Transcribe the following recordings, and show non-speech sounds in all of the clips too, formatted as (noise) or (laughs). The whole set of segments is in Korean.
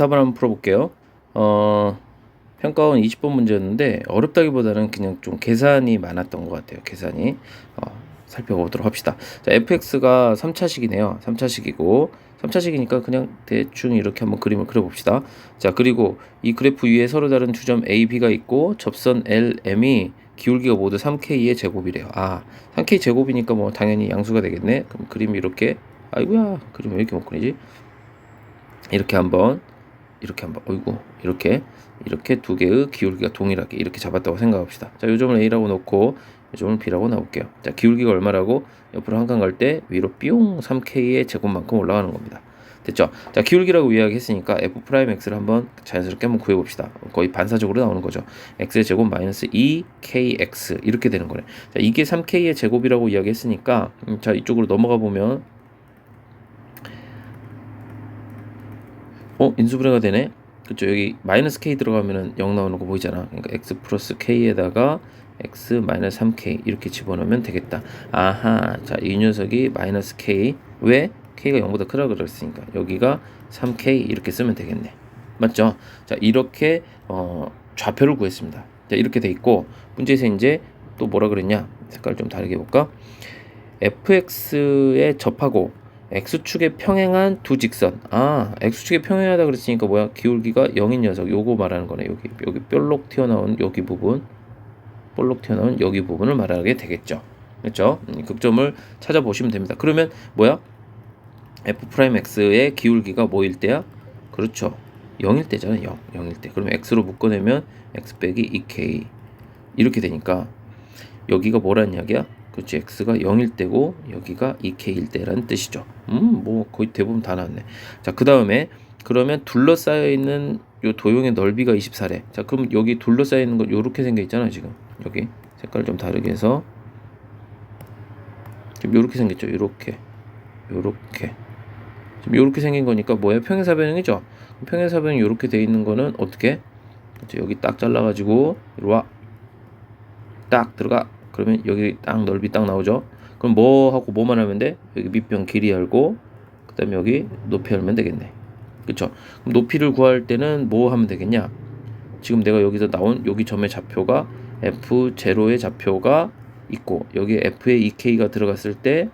24번 한번 풀어볼게요. 어, 평가원 20번 문제였는데 어렵다기보다는 그냥 좀 계산이 많았던 것 같아요. 계산이 어, 살펴보도록 합시다. 자, fx가 3차식이네요. 3차식이고 3차식이니까 그냥 대충 이렇게 한번 그림을 그려봅시다. 자, 그리고 이 그래프 위에 서로 다른 두점 A, B가 있고 접선 L, M이 기울기가 모두 3K의 제곱이래요. 아, 3K 제곱이니까 뭐 당연히 양수가 되겠네. 그럼 그림이 이렇게 아이고야, 그림 왜 이렇게 못 그리지? 이렇게 한번 이렇게 한번 어이구 이렇게 이렇게 두 개의 기울기가 동일하게 이렇게 잡았다고 생각합시다. 자, 요 점을 A라고 놓고 요 점을 B라고 나올게요. 자, 기울기가 얼마라고 옆으로 한칸갈때 위로 뿅 3K의 제곱만큼 올라가는 겁니다. 됐죠? 자, 기울기라고 이야기했으니까 f 프라임 x를 한번 자연스럽게 한번 구해 봅시다. 거의 반사적으로 나오는 거죠. x의 제곱 마이너스 2kx 이렇게 되는 거네. 자, 이게 3k의 제곱이라고 이야기했으니까 음, 자, 이쪽으로 넘어가 보면 어, 인수분해가 되네. 그쵸 여기 마이너스 k 들어가면은 0 나오는 거 보이잖아. 그러니까 x 플러스 k에다가 x 마이너스 3k 이렇게 집어넣으면 되겠다. 아하, 자이 녀석이 마이너스 k 왜 k가 0보다 크다 그랬으니까 여기가 3k 이렇게 쓰면 되겠네. 맞죠? 자 이렇게 어, 좌표를 구했습니다. 자 이렇게 돼 있고 문제에서 이제 또 뭐라 그랬냐? 색깔 좀 다르게 볼까? fx에 접하고 x축에 평행한 두 직선. 아, x축에 평행하다 그랬으니까 뭐야? 기울기가 0인 녀석. 요거 말하는 거네. 여기 여기 뾰록 튀어나온 여기 부분. 볼록 튀어나온 여기 부분을 말하게 되겠죠. 그렇죠? 음, 극점을 찾아보시면 됩니다. 그러면 뭐야? f 프라임 x의 기울기가 뭐일 때야? 그렇죠. 0일 때잖아. 0. 0일 때. 그러면 x로 묶어내면 x 빼기 2k 이렇게 되니까 여기가 뭐라는 이야기야? 그렇지 x가 0일 때고 여기가 2k일 때라는 뜻이죠. 음, 뭐 거의 대부분 다 나왔네. 자, 그 다음에 그러면 둘러싸여 있는 요 도형의 넓이가 24래. 자, 그럼 여기 둘러싸여 있는 거 요렇게 생겨 있잖아요, 지금. 여기 색깔 좀 다르게 해서 지금 요렇게 생겼죠. 요렇게. 요렇게. 지금 요렇게 생긴 거니까 뭐야? 평행사 변형이죠. 평행사 변형 요렇게 돼 있는 거는 어떻게? 여기 딱 잘라 가지고 이리 와. 딱 들어가. 그러면 여기 딱 넓이 딱 나오죠. 그럼 뭐 하고 뭐만 하면 돼? 여기 밑변 길이 알고 그 다음에 여기 높이 알면 되겠네. 그렇죠? 그럼 높이를 구할 때는 뭐 하면 되겠냐? 지금 내가 여기서 나온 여기 점의 좌표가 f0의 좌표가 있고 여기 f에 2k가 들어갔을 때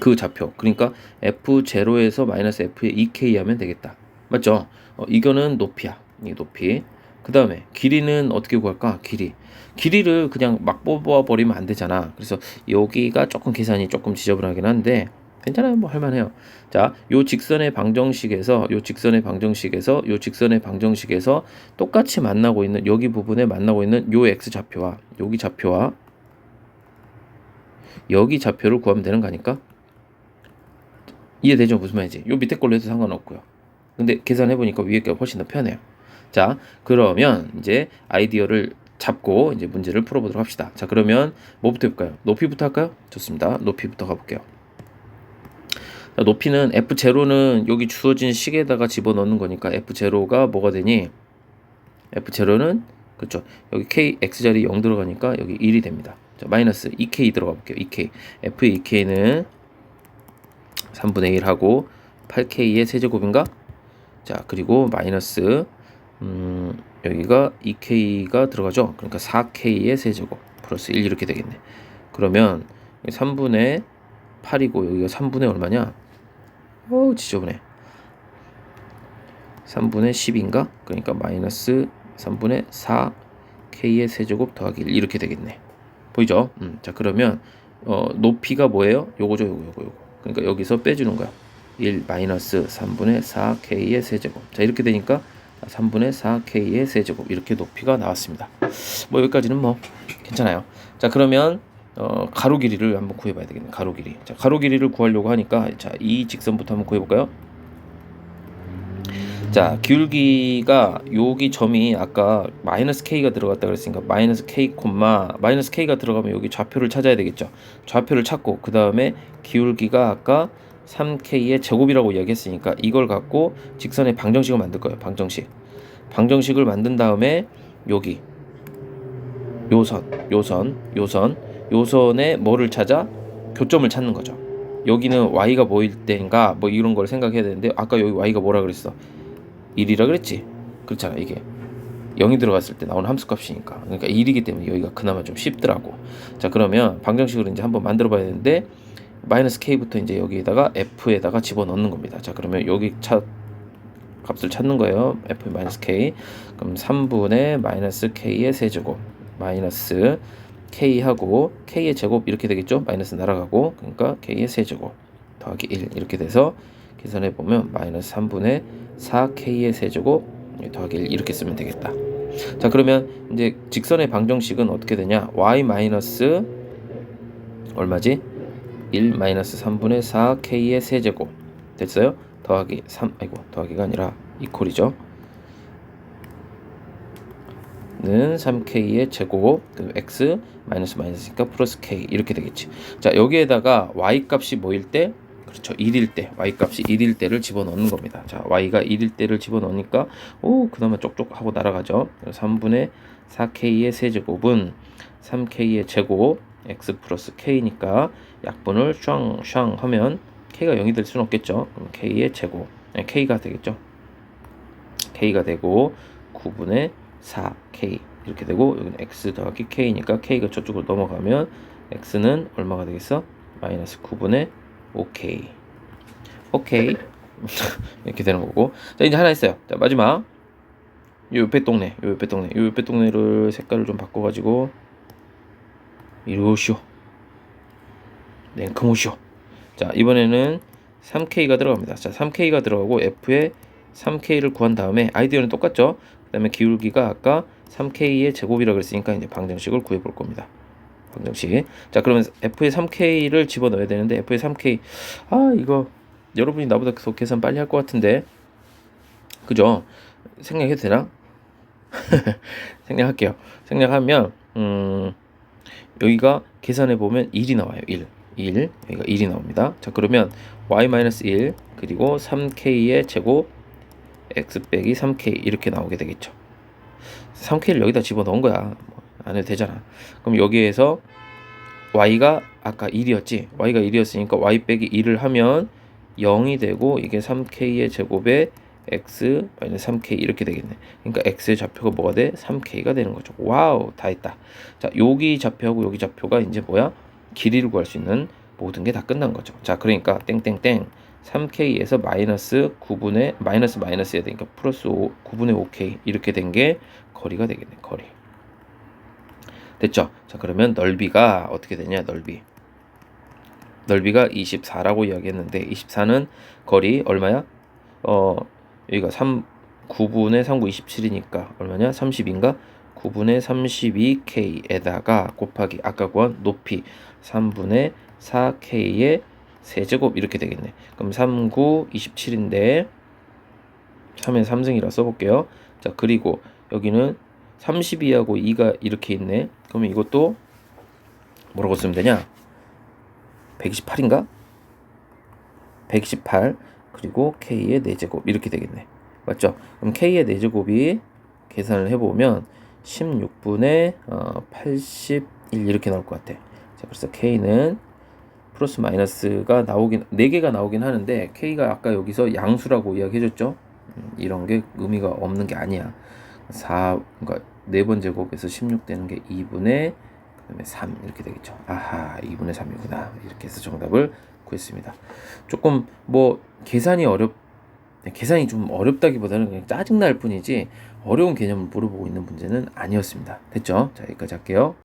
그 좌표 그러니까 f0에서 마이너스 f에 2k 하면 되겠다 맞죠? 어, 이거는 높이야 이 높이 그 다음에 길이는 어떻게 구할까? 길이. 길이를 그냥 막 뽑아 버리면 안 되잖아. 그래서 여기가 조금 계산이 조금 지저분하긴 한데 괜찮아요. 뭐 할만해요. 자 요 직선의 방정식에서 요 직선의 방정식에서 요 직선의 방정식에서 똑같이 만나고 있는 여기 부분에 만나고 있는 요 x 좌표와 여기 좌표와 여기 좌표를 구하면 되는 거 아닐까? 이해되죠? 무슨 말인지. 요 밑에 걸로 해도 상관없고요. 근데 계산해 보니까 위에 게 훨씬 더 편해요 자 그러면 이제 아이디어를 잡고 이제 문제를 풀어보도록 합시다. 자 그러면 뭐부터 해볼까요? 높이부터 할까요? 좋습니다. 높이부터 가볼게요. 자, 높이는 f0는 여기 주어진 식에다가 집어넣는 거니까 f0가 뭐가 되니? F0는 그렇죠 여기 k x 자리 0 들어가니까 여기 1이 됩니다. 자, 마이너스 2k 들어가 볼게요. 2k f의 2k는 3분의 1 하고 8k의 세제곱인가? 자, 그리고 마이너스 음, 여기가 2k가 들어가죠. 그러니까 4k의 세제곱 플러스 1 이렇게 되겠네. 그러면 3분의 8이고 여기가 3분의 얼마냐? 어우, 지저분해. 3분의 10인가? 그러니까 마이너스 3분의 4k의 세제곱 더하기 1 이렇게 되겠네. 보이죠? 음, 자, 그러면 어, 높이가 뭐예요? 요거죠, 요거, 요거, 요거. 그러니까 여기서 빼주는 거야. 1 마이너스 3분의 4k의 세제곱. 자 이렇게 되니까 3분의 4k의 세제곱 이렇게 높이가 나왔습니다. 뭐 여기까지는 뭐 괜찮아요. 자 그러면 어, 가로 길이를 한번 구해봐야 되겠네. 가로 길이. 자 가로 길이를 구하려고 하니까 자 이 직선부터 한번 구해볼까요? 자 기울기가 여기 점이 아까 마이너스 k가 들어갔다 그랬으니까 마이너스 k 콤마 마이너스 k가 들어가면 여기 좌표를 찾아야 되겠죠 좌표를 찾고 그 다음에 기울기가 아까 3k의 제곱이라고 이야기했으니까 이걸 갖고 직선의 방정식을 만들 거예요 방정식. 방정식을 만든 다음에 여기 요선 요선 요선. 요선에 뭐를 찾아? 교점을 찾는 거죠. 여기는 y가 뭐일 때인가? 뭐 이런 걸 생각해야 되는데 아까 여기 y가 뭐라 그랬어? 1이라 그랬지? 그렇잖아 이게. 0이 들어갔을 때 나오는 함수 값이니까. 그러니까 1이기 때문에 여기가 그나마 좀 쉽더라고. 자 그러면 방정식으로 이제 한번 만들어 봐야 되는데 마이너스 k부터 이제 여기에다가 f에다가 집어넣는 겁니다. 자 그러면 여기 차 값을 찾는 거예요. F 마이너스 k. 그럼 3분의 마이너스 k의 세제곱 마이너스 k하고 k의 제곱 이렇게 되겠죠? 마이너스 날아가고 그러니까 k의 세제곱 더하기 1 이렇게 돼서 계산해 보면 마이너스 3분의 4k의 세제곱 더하기 1 이렇게 쓰면 되겠다. 자 그러면 이제 직선의 방정식은 어떻게 되냐? Y 마이너스 얼마지 1 마이너스 3분의 4k의 세제곱. 됐어요? 더하기 3 아이고 더하기가 아니라 이퀄이죠. 는 3k의 제곱 그 x 마이너스 마이너스니까 플러스 k. 이렇게 되겠지. 자 여기에다가 y 값이 뭐일 때? 그렇죠. 1일 때. Y 값이 1일 때를 집어넣는 겁니다. 자 y가 1일 때를 집어넣으니까 오 그나마 쪽쪽 하고 날아가죠. 3분의 4k의 세제곱은 3k의 제곱 x 플러스 k니까 약분을 샹샹 하면 k가 0이 될 수는 없겠죠. 그럼 k의 제곱 아니, k가 되겠죠. K가 되고 9분의 4k 이렇게 되고 여기는 x 더하기 k니까 k가 저쪽으로 넘어가면 x는 얼마가 되겠어? 마이너스 9분의 5k 오케이. (laughs) 이렇게 되는 거고. 자 이제 하나 있어요. 자 마지막. 요 옆에 동네 요 옆에 동네. 요 옆에 동네를 색깔을 좀 바꿔가지고 이러시오. 냉큼오시오. 자 이번에는 3k가 들어갑니다. 자 3k가 들어가고 f에 3k를 구한 다음에 아이디어는 똑같죠? 그 다음에 기울기가 아까 3k의 제곱이라 그랬으니까 이제 방정식을 구해 볼 겁니다. 방정식. 자 그러면 f의 3k를 집어넣어야 되는데 f의 3k 아 이거 여러분이 나보다 더 계산 빨리 할 것 같은데. 그죠? 생략해도 되나? (laughs) 생략할게요. 생략하면 음 여기가 계산해 보면 1이 나와요 1 1 여기가 1이 나옵니다. 자 그러면 y-1 그리고 3k의 제곱 x 빼기 3k 이렇게 나오게 되겠죠. 3k를 여기다 집어넣은 거야. 뭐안 해도 되잖아. 그럼 여기에서 y가 아까 1이었지? y가 1이었으니까 y 빼기 1을 하면 0이 되고 이게 3k의 제곱에 x 마이너스 3k 이렇게 되겠네. 그러니까 x의 좌표가 뭐가 돼? 3k가 되는 거죠. 와우 다 했다. 자 여기 좌표하고 여기 좌표가 이제 뭐야? 길이를 구할 수 있는 모든 게 다 끝난 거죠. 자 그러니까 땡땡땡. 3k에서 마이너스 9분의 마이너스 마이너스야 되니까 플러스 5, 9분의 5k 이렇게 된 게 거리가 되겠네 거리. 됐죠? 자 그러면 넓이가 어떻게 되냐 넓이. 넓이가 24라고 이야기했는데 24는 거리 얼마야? 어 여기가 3 9분의 3구 27이니까 얼마냐 30인가 9분의 32k에다가 곱하기 아까 구한 높이 3분의 4k의 세제곱 이렇게 되겠네. 그럼 3, 9, 27인데 3에 3승이라 써볼게요. 자 그리고 여기는 32하고 2가 이렇게 있네. 그러면 이것도 뭐라고 쓰면 되냐? 128인가? 128 그리고 k의 4제곱 이렇게 되겠네. 맞죠? 그럼 k의 4제곱이 계산을 해보면 16분의 어, 81 이렇게 나올 것 같아. 자 그래서 k는 플러스 마이너스가 나오긴 4개가 나오긴 하는데 k가 아까 여기서 양수라고 이야기해줬죠 음, 이런 게 의미가 없는 게 아니야 4 그러니까 4번 제곱에서 16 되는 게 2분의 그다음에 3 이렇게 되겠죠. 아하 2분의 3이구나. 이렇게 해서 정답을 구했습니다. 조금 뭐 계산이 어렵 계산이 좀 어렵다기보다는 그냥 짜증 날 뿐이지 어려운 개념을 물어보고 있는 문제는 아니었습니다. 됐죠? 자 여기까지 할게요